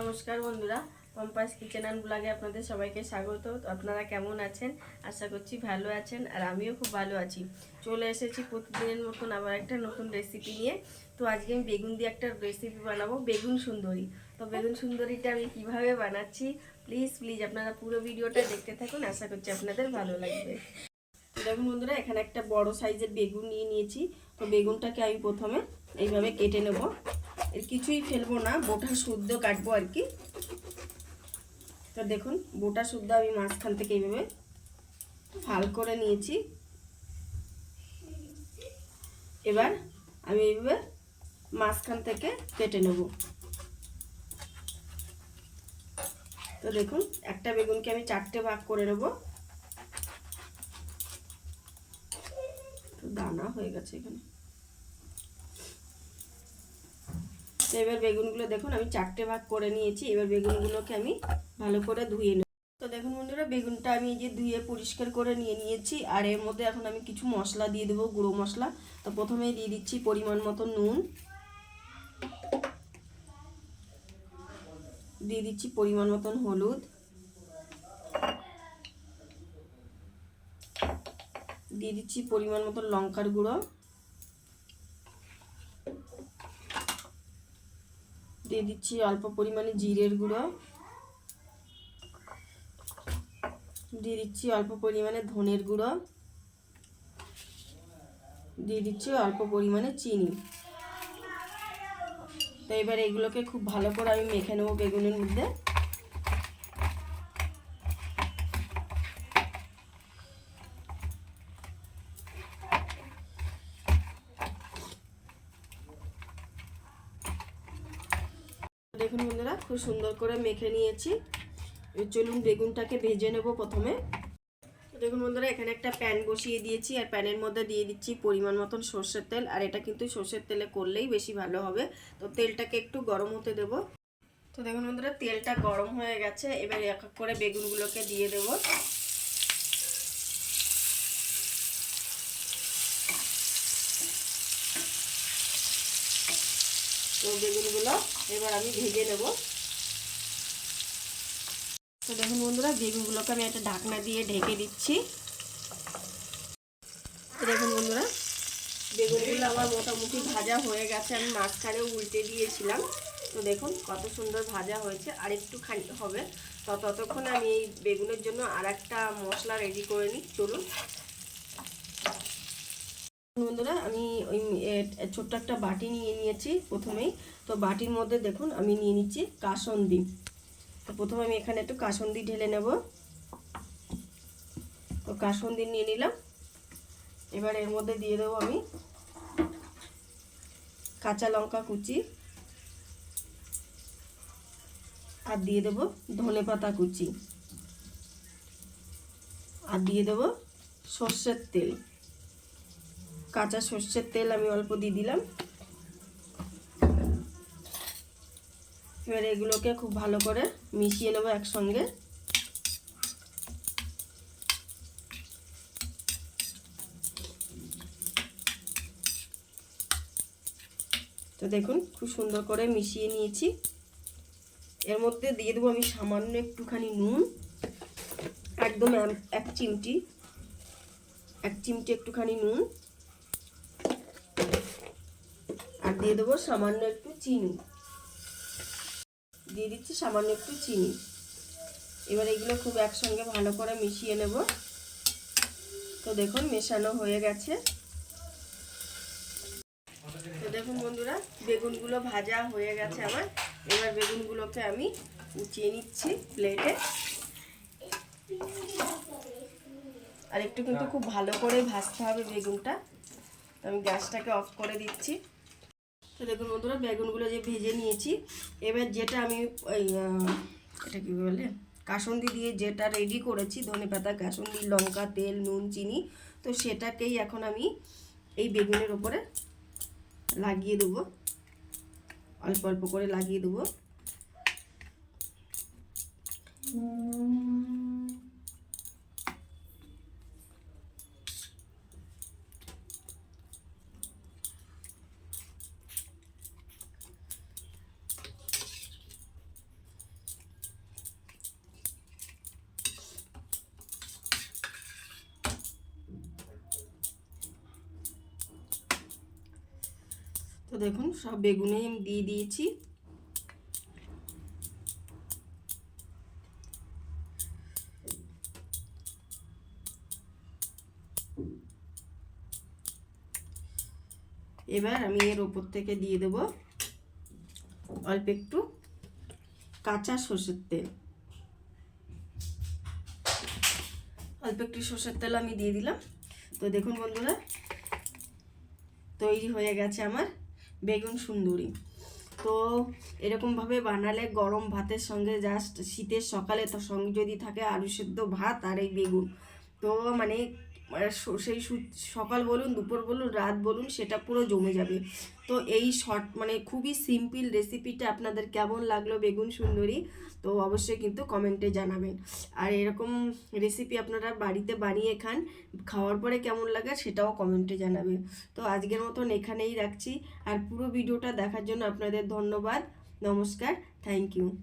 নমস্কার বন্ধুরা পম্পাস kitchen and ব্লগে আপনাদের সবাইকে স্বাগত। আপনারা কেমন আছেন? আশা করছি ভালো আছেন আর আমিও খুব ভালো আছি। চলে এসেছি প্রতিদিনের মতন আবার একটা নতুন রেসিপি নিয়ে। তো আজকে আমি বেগুন দিয়ে একটা রেসিপি বানাবো, বেগুন সুন্দরী। তো বেগুন সুন্দরীটা আমি কীভাবে বানাচ্ছি? প্লিজ প্লিজ আপনারা পুরো ভিডিওটা দেখতে থাকুন। আশা করছি আপনাদের ভালো লাগবে। দেখুন বন্ধুরা, এখানে একটা বড় সাইজের বেগুন নিয়ে নিয়েছি। তো বেগুনটাকে আমি প্রথমে এইভাবে কেটে নেব। এর কিছুই ফেলব না, বোটা শুদ্ধ কাটবো আর কি। তো দেখুন, বোটা শুদ্ধ আমি মাঝখান থেকে এইভাবে ফাল করে নিয়েছি। এবার আমি এইভাবে মাঝখান থেকে কেটে নেব। তো দেখুন, একটা বেগুনকে আমি চারটে ভাগ করে নেব। দানা হয়ে গেছে এখানে। তো এবার বেগুনগুলো দেখুন, আমি চারটে ভাগ করে নিয়েছি। এবার বেগুনগুলোকে আমি ভালো করে ধুয়ে নেব। তো দেখুন বন্ধুরা, বেগুনটা আমি এই যে ধুয়ে পরিষ্কার করে নিয়ে নিয়েছি। আর এর মধ্যে এখন আমি কিছু মশলা দিয়ে দেবো, গুঁড়ো মশলা। তো প্রথমেই দিয়ে দিচ্ছি পরিমাণ মতো নুন। দিয়ে দিচ্ছি পরিমাণ মতন হলুদ। দিয়ে দিচ্ছি পরিমাণ মতন লঙ্কার গুঁড়ো। দিয়ে দিচ্ছি অল্প পরিমাণে জিরের গুঁড়ো। দিয়ে দিচ্ছি অল্প পরিমাণে ধনের গুঁড়ো। দিয়ে দিচ্ছি অল্প পরিমাণে চিনি। তো এবার এগুলোকে খুব ভালো করে আমি মেখে নেব বেগুনের মধ্যে। দেখুন বন্ধুরা, খুব সুন্দর করে মেখে নিয়েছি। চলুন বেগুনটাকে ভেজে নেব প্রথমে। দেখুন বন্ধুরা, এখানে একটা প্যান বসিয়ে দিয়েছি, আর প্যানের মধ্যে দিয়ে দিচ্ছি পরিমাণ মতন সর্ষের তেল, আর এটা কিন্তু সর্ষের তেলে করলেই বেশি ভালো হবে। তো তেলটাকে একটু গরম হতে দেব। তো দেখুন বন্ধুরা, তেলটা গরম হয়ে গেছে, এবার এক এক করে বেগুনগুলোকে দিয়ে দেব। তো বেগুনগুলো এবার আমি ভেজে নেব। তো দেখুন বন্ধুরা, বেগুনগুলোকে আমি একটা ঢাকনা দিয়ে ঢেকে দিচ্ছি। দেখুন বন্ধুরা, বেগুনগুলো আমার মোটামুটি ভাজা হয়ে গেছে, আমি মাঝখানেও উল্টে দিয়েছিলাম। তো দেখুন কত সুন্দর ভাজা হয়েছে, আর একটু খানি হবে। তো ততক্ষণ আমি এই বেগুনের জন্য আর একটা মশলা রেডি করে নিই। চলুন। বন্ধুরা, আমি ওই ছোট্ট একটা বাটি নিয়ে নিয়েছি প্রথমেই। তো বাটির মধ্যে দেখুন, আমি নিয়ে নিচ্ছি কাসন্দি। তো প্রথমে আমি এখানে একটু কাসন্দি ঢেলে নেব। তো কাসন্দি নিয়ে নিলাম। এবার এর মধ্যে দিয়ে দেবো আমি কাঁচা লঙ্কা কুচি। আর দিয়ে দেবো ধনে পাতা কুচি। আর দিয়ে দেবো সর্ষের তেল। কাঁচা সর্ষের তেল আমি অল্প দিয়ে দিলাম। এবার এগুলোকে খুব ভালো করে মিশিয়ে নেব একসঙ্গে। তো দেখুন, খুব সুন্দর করে মিশিয়ে নিয়েছি। এর মধ্যে দিয়ে দেবো আমি সামান্য একটুখানি নুন, একদম এক চিমটি এক চিমটি একটুখানি নুন। আর দিয়ে দেবো সামান্য একটু চিনি। দিয়ে দিচ্ছি সামান্য একটু চিনি। এবার এগুলো খুব একসঙ্গে ভালো করে মিশিয়ে নেব। তো দেখুন মেশানো হয়ে গেছে। তো দেখুন বন্ধুরা বেগুনগুলো ভাজা হয়ে গেছে আমার। এবার বেগুনগুলোকে আমি উঠিয়ে নিচ্ছি প্লেটে। আর একটু কিন্তু খুব ভালো করে ভাজতে হবে বেগুনটা। আমি গ্যাসটাকে অফ করে দিচ্ছি। তো দেখুন বন্ধুরা, বেগুনগুলো যে ভেজে নিয়েছি, এবার যেটা আমি ওই এটা কী বলে, কাসন্দি দিয়ে যেটা রেডি করেছি, ধনে পাতা, কাসন্দি, লঙ্কা, তেল, নুন, চিনি, তো সেটাকেই এখন আমি এই বেগুনের ওপরে লাগিয়ে দেবো। অল্প অল্প করে লাগিয়ে দেবো। তো দেখুন, সব বেগুনেই আমি দিয়ে দিয়েছি। এবার আমি এর ওপর থেকে দিয়ে দেব অল্প একটু কাঁচা সর্ষের তেল। অল্প একটু সর্ষের তেল আমি দিয়ে দিলাম। তো দেখুন বন্ধুরা, তৈরি হয়ে গেছে আমার বেগুন সুন্দরী। তো এরকমভাবে বানালে গরম ভাতের সঙ্গে জাস্ট শীতের সকালে তো সঙ্গে যদি থাকে আলু সেদ্ধ ভাত আর এই বেগুন। তো মানে সেই সু- সকাল বলুন, দুপুর বলুন, রাত বলুন, সেটা পুরো জমে যাবে। তো এই শর্ট মানে খুবই সিম্পল রেসিপিটা আপনাদের কেমন লাগল বেগুন সুন্দরী, তো অবশ্যই কিন্তু কমেন্টে জানাবেন। আর এরকম রেসিপি আপনারা বাড়িতে বানিয়ে খান, খাওয়ার পরে কেমন লাগে সেটাও কমেন্টে জানাবেন। তো আজকের মতন এখানেই রাখছি, আর পুরো ভিডিওটা দেখার জন্য আপনাদের ধন্যবাদ, নমস্কার থ্যাংক ইউ